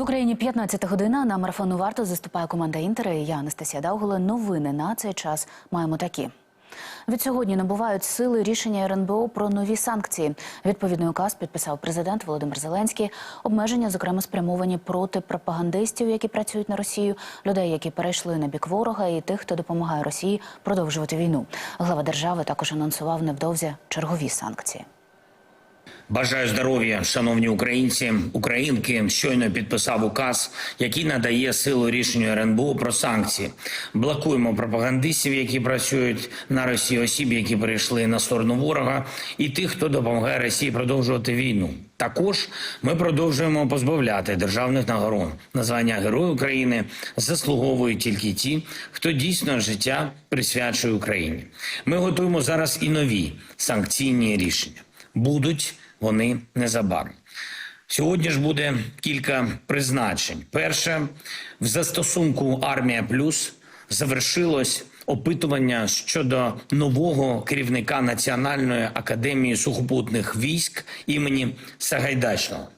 В Україні 15 година на марафону варто заступає команда Інтер. і Я Анастасія Даугола. Новини на цей час маємо такі. Від сьогодні набувають сили рішення РНБО про нові санкції. Відповідний указ підписав президент Володимир Зеленський. Обмеження, зокрема, спрямовані проти пропагандистів, які працюють на Росію, людей, які перейшли на бік ворога, і тих, хто допомагає Росії продовжувати війну. Глава держави також анонсував невдовзі чергові санкції. Бажаю здоров'я, шановні українці, українки. Щойно підписав указ, який надає силу рішенню РНБО про санкції. Блокуємо пропагандистів, які працюють на Росії, осіб, які перейшли на сторону ворога, і тих, хто допомагає Росії продовжувати війну. Також ми продовжуємо позбавляти державних нагород. Названня Герой України заслуговують тільки ті, хто дійсно життя присвячує Україні. Ми готуємо зараз і нові санкційні рішення. Будуть вони незабаром. Сьогодні ж буде кілька призначень. Перше, в застосунку Армія Плюс завершилось опитування щодо нового керівника Національної академії сухопутних військ імені Сагайдачного.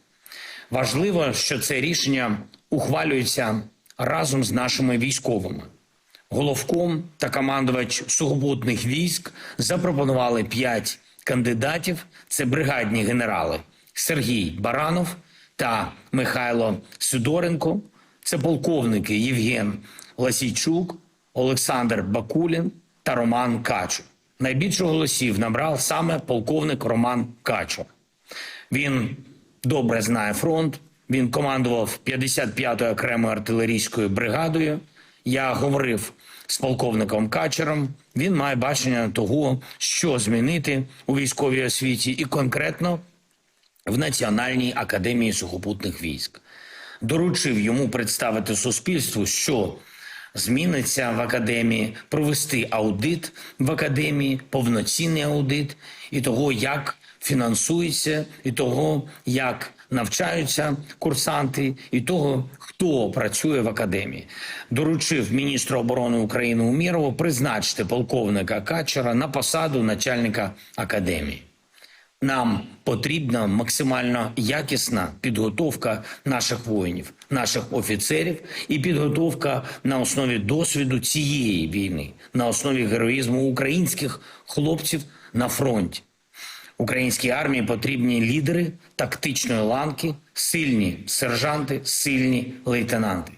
Важливо, що це рішення ухвалюється разом з нашими військовими. Головком та командувач сухопутних військ запропонували п'ять кандидатів. Це бригадні генерали Сергій Баранов та Михайло Сидоренко. Це полковники Євген Ласійчук, Олександр Бакулін та Роман Качу. Найбільше голосів набрав саме полковник Роман Качу. Він добре знає фронт. Він командував 55-ю окремою артилерійською бригадою. Я говорив з полковником Качером. Він має бачення того, що змінити у військовій освіті, і конкретно в Національній академії сухопутних військ. Доручив йому представити суспільству, що зміниться в академії, провести аудит в академії, повноцінний аудит і того, як фінансується, і того, як навчаються курсанти, і того, хто працює в академії. Доручив міністру оборони України Умірову призначити полковника Качера на посаду начальника академії. Нам потрібна максимально якісна підготовка наших воїнів, наших офіцерів і підготовка на основі досвіду цієї війни, на основі героїзму українських хлопців на фронті. Українській армії потрібні лідери тактичної ланки, сильні сержанти, сильні лейтенанти.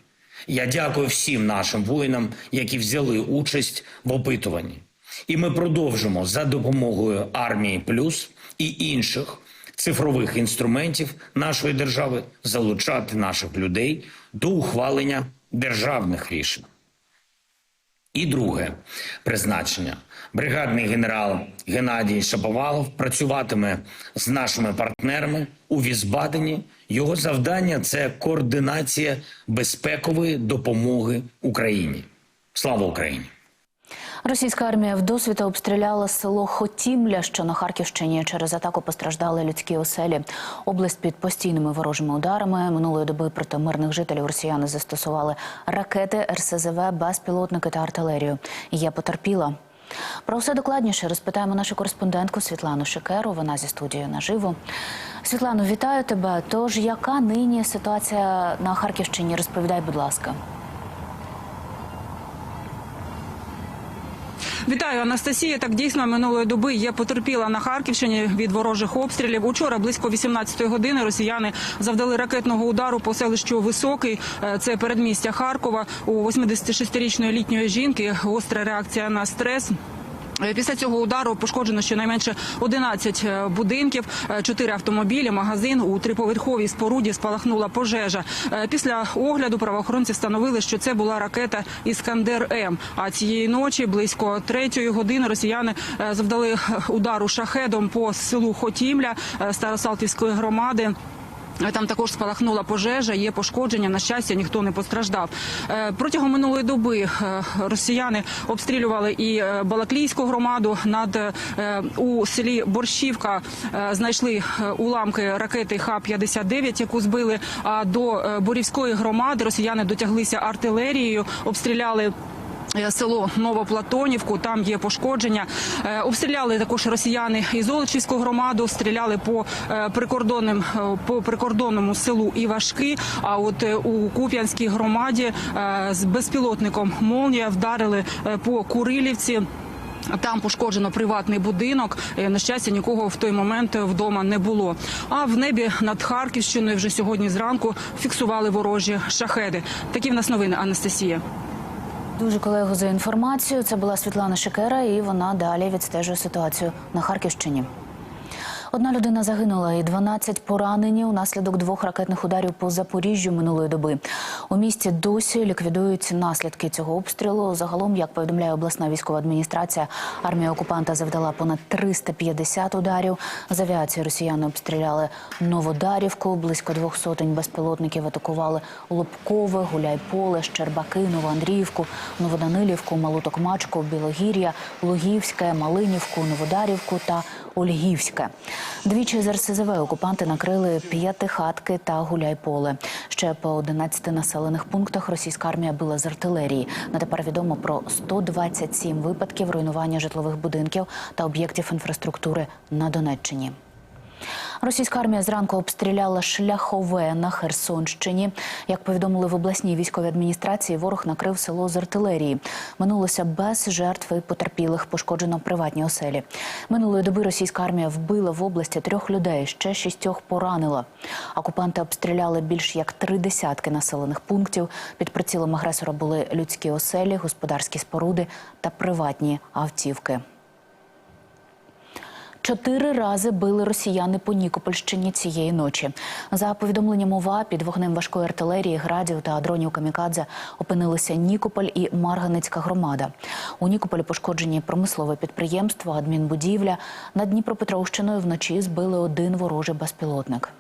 Я дякую всім нашим воїнам, які взяли участь в опитуванні. І ми продовжимо за допомогою армії плюс і інших цифрових інструментів нашої держави залучати наших людей до ухвалення державних рішень. І друге призначення. Бригадний генерал Геннадій Шаповалов працюватиме з нашими партнерами у Візбадені. Його завдання це координація безпекової допомоги Україні. Слава Україні! Російська армія вдосвіта обстріляла село Хотімля, що на Харківщині. Через атаку постраждали людські оселі. Область під постійними ворожими ударами минулої доби проти мирних жителів росіяни застосували ракети, РСЗВ, безпілотники та артилерію. Я потерпіла. Про все докладніше розпитаємо нашу кореспондентку Світлану Шикеру. Вона зі студією наживо. Світлано, вітаю тебе. Тож, яка нині ситуація на Харківщині? Розповідай, будь ласка. Вітаю, Анастасія. Так дійсно минулої доби є потерпіла на Харківщині від ворожих обстрілів. Учора близько 18-ї години росіяни завдали ракетного удару по селищу Високий. Е, Це передмістя Харкова. У 86-річної літньої жінки гостра реакція на стрес. Е, Після цього удару пошкоджено щонайменше 11 е, будинків, 4 автомобілі, магазин у триповерховій споруді спалахнула пожежа. Е, Після огляду правоохоронці встановили, що це була ракета Іскандер М. А цієї ночі близько третьої години росіяни е, завдали удару шахедом по селу Хотімля е, Старосалтівської громади. Там також спалахнула пожежа, є пошкодження. На щастя, ніхто не постраждав. Е, Протягом минулої доби е, росіяни обстрілювали і е, Балаклійську громаду. Над у селі Борщівка знайшли уламки ракети Х-59, яку збили. А до Борівської громади росіяни дотяглися артилерією, обстріляли. Е, Село Новоплатонівку, там є пошкодження. Е, Обстріляли також росіяни і Золочівську громаду, стріляли по е, прикордонним по прикордонному селу Івашки. А от у Куп'янській громаді з безпілотником Молнія вдарили по Курилівці. Там пошкоджено приватний будинок. На щастя, нікого в той момент вдома не було. А в небі над Харківщиною вже сьогодні зранку фіксували ворожі шахеди. Такі в нас новини, Анастасія. Дуже колегу за інформацію. Це була Світлана Шикера, і вона далі відстежує ситуацію на Харківщині. Одна людина загинула і 12 поранені унаслідок двох ракетних ударів по Запоріжжю минулої доби. У місті досі ліквідують наслідки цього обстрілу. Загалом, як повідомляє обласна військова адміністрація, армія окупанта завдала понад 350 ударів. З авіації росіяни обстріляли Новодарівку. Близько двох сотень безпілотників атакували Лобкове, Гуляйполе, Щербаки, Новоандріївку, Новоданилівку, Малу Токмачку, Білогір'я, Лугівське, Малинівку, Новодарівку та Ольгівське. Двічі з РСЗВ окупанти накрили п'ятихатки та Гуляйполе. Ще по 11 населених пунктах російська армія била з артилерії. На тепер відомо про 127 випадків руйнування житлових будинків та об'єктів інфраструктури на Донеччині. Російська армія зранку обстріляла шляхове на Херсонщині. Як повідомили в обласній військовій адміністрації, ворог накрив село з артилерії. Минулося без жертв і потерпілих, пошкоджено приватні оселі. Минулої доби російська армія вбила в області трьох людей, ще шістьох поранила. Окупанти обстріляли більш як три десятки населених пунктів. Під прицілом агресора були людські оселі, господарські споруди та приватні автівки. Чотири рази били росіяни по Нікопольщині цієї ночі. За повідомленням ОВА, під вогнем важкої артилерії, градів та дронів камікадзе опинилися Нікополь і Марганицька громада. У Нікополі пошкоджені промислове підприємство, адмінбудівля. Над Дніпропетровщиною вночі збили один ворожий безпілотник.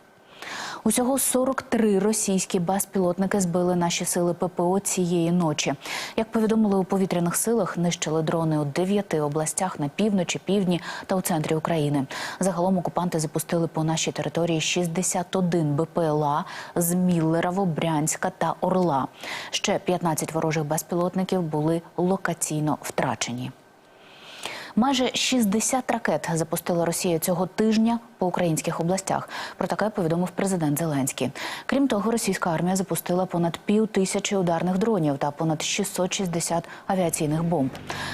Усього 43 російські безпілотники збили наші сили ППО цієї ночі. Як повідомили у повітряних силах, нищили дрони у дев'яти областях на півночі, півдні та у центрі України. Загалом окупанти запустили по нашій території 61 БПЛА з Міллерово, Брянська та Орла. Ще 15 ворожих безпілотників були локаційно втрачені. Майже 60 ракет запустила Росія цього тижня по українських областях. Про таке повідомив президент Зеленський. Крім того, російська армія запустила понад пів тисячі ударних дронів та понад 660 авіаційних бомб.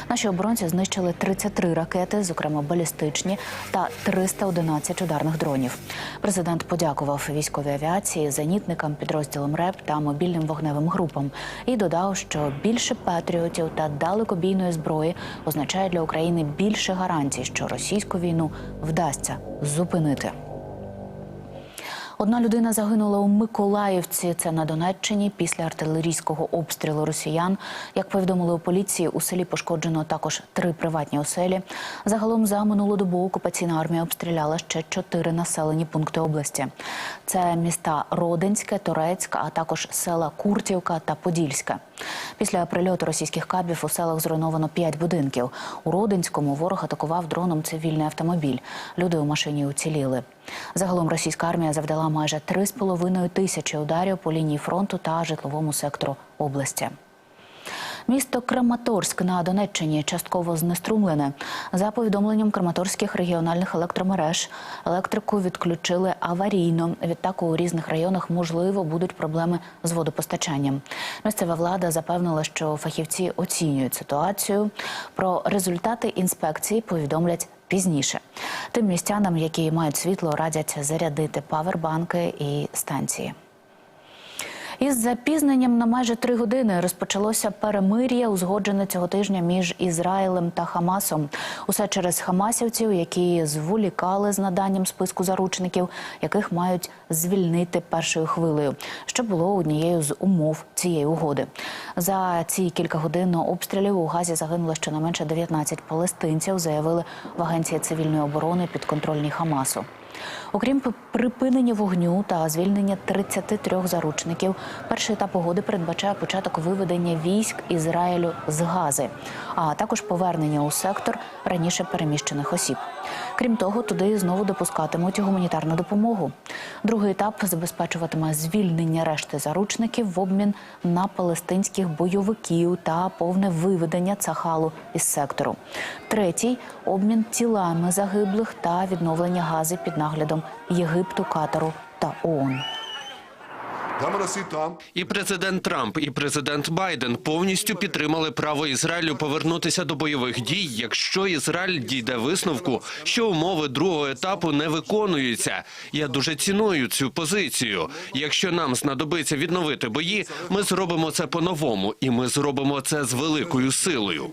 Наші оборонці знищили 33 ракети, зокрема балістичні, та 311 ударних дронів. Президент подякував військовій авіації, зенітникам, підрозділам РЕП та мобільним вогневим групам і додав, що більше патріотів та далекобійної зброї означає для України більше гарантій, що російську війну вдасться зупинити. Одна людина загинула у Миколаївці. Це на Донеччині після артилерійського обстрілу росіян. Як повідомили у поліції, у селі пошкоджено також три приватні оселі. Загалом за минулу добу окупаційна армія обстріляла ще чотири населені пункти області. Це міста Родинське, Торецька, а також села Куртівка та Подільське. Після прильоту російських кабів у селах зруйновано п'ять будинків. У Родинському ворог атакував дроном цивільний автомобіль. Люди у машині уціліли. Загалом російська армія завдала майже 3,5 тисячі ударів по лінії фронту та житловому сектору області. Місто Краматорськ на Донеччині частково знеструмлене. За повідомленням Краматорських регіональних електромереж, електрику відключили аварійно. Відтак у різних районах можливо будуть проблеми з водопостачанням. Місцева влада запевнила, що фахівці оцінюють ситуацію. Про результати інспекції повідомлять пізніше. Тим містянам, які мають світло, радять зарядити павербанки і станції. Із запізненням на майже три години розпочалося перемир'я, узгоджене цього тижня між Ізраїлем та Хамасом. Усе через хамасівців, які зволікали з наданням списку заручників, яких мають звільнити першою хвилею, що було однією з умов цієї угоди. За ці кілька годин обстрілів у Газі загинуло щонайменше 19 палестинців, заявили в агенції цивільної оборони підконтрольній Хамасу. Окрім припинення вогню та звільнення 33 заручників, перший етап угоди передбачає початок виведення військ Ізраїлю з Гази, а також повернення у сектор раніше переміщених осіб. Крім того, туди знову допускатимуть гуманітарну допомогу. Другий етап забезпечуватиме звільнення решти заручників в обмін на палестинських бойовиків та повне виведення цахалу із сектору. Третій обмін тілами загиблих та відновлення гази під наглядом Єгипту, Катару та ООН. І президент Трамп і президент Байден повністю підтримали право Ізраїлю повернутися до бойових дій, якщо Ізраїль дійде висновку, що умови другого етапу не виконуються. Я дуже ціную цю позицію. Якщо нам знадобиться відновити бої, ми зробимо це по-новому, і ми зробимо це з великою силою.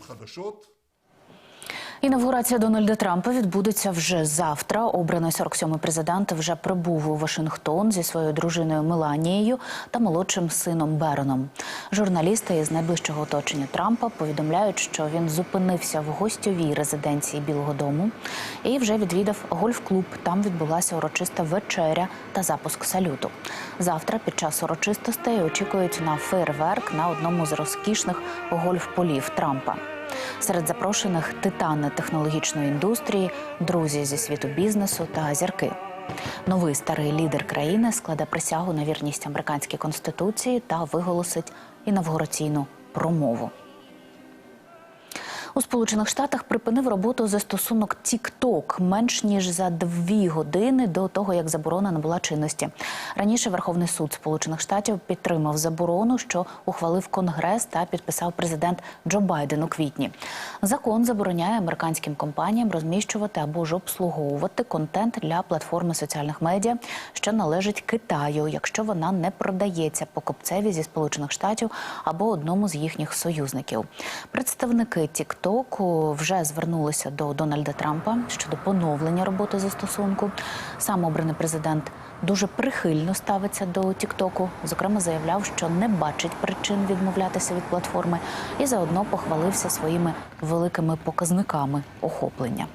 Інавгурація Дональда Трампа відбудеться вже завтра. Обраний 47-й президент вже прибув у Вашингтон зі своєю дружиною Меланією та молодшим сином Бероном. Журналісти із найближчого оточення Трампа повідомляють, що він зупинився в гостьовій резиденції Білого Дому і вже відвідав гольф-клуб. Там відбулася урочиста вечеря та запуск салюту. Завтра під час урочистостей очікують на фейерверк на одному з розкішних гольф-полів Трампа. Серед запрошених титани технологічної індустрії, друзі зі світу бізнесу та зірки. Новий старий лідер країни складе присягу на вірність американській конституції та виголосить інавгураційну промову. У Сполучених Штатах припинив роботу застосунок TikTok менш ніж за дві години до того, як заборона набула чинності. Раніше Верховний суд Сполучених Штатів підтримав заборону, що ухвалив Конгрес та підписав президент Джо Байден у квітні. Закон забороняє американським компаніям розміщувати або ж обслуговувати контент для платформи соціальних медіа, що належить Китаю, якщо вона не продається покупцеві зі Сполучених Штатів або одному з їхніх союзників. Представники TikTok вже звернулися до Дональда Трампа щодо поновлення роботи застосунку. Сам обраний президент дуже прихильно ставиться до Тіктоку. Зокрема, заявляв, що не бачить причин відмовлятися від платформи, і заодно похвалився своїми великими показниками охоплення.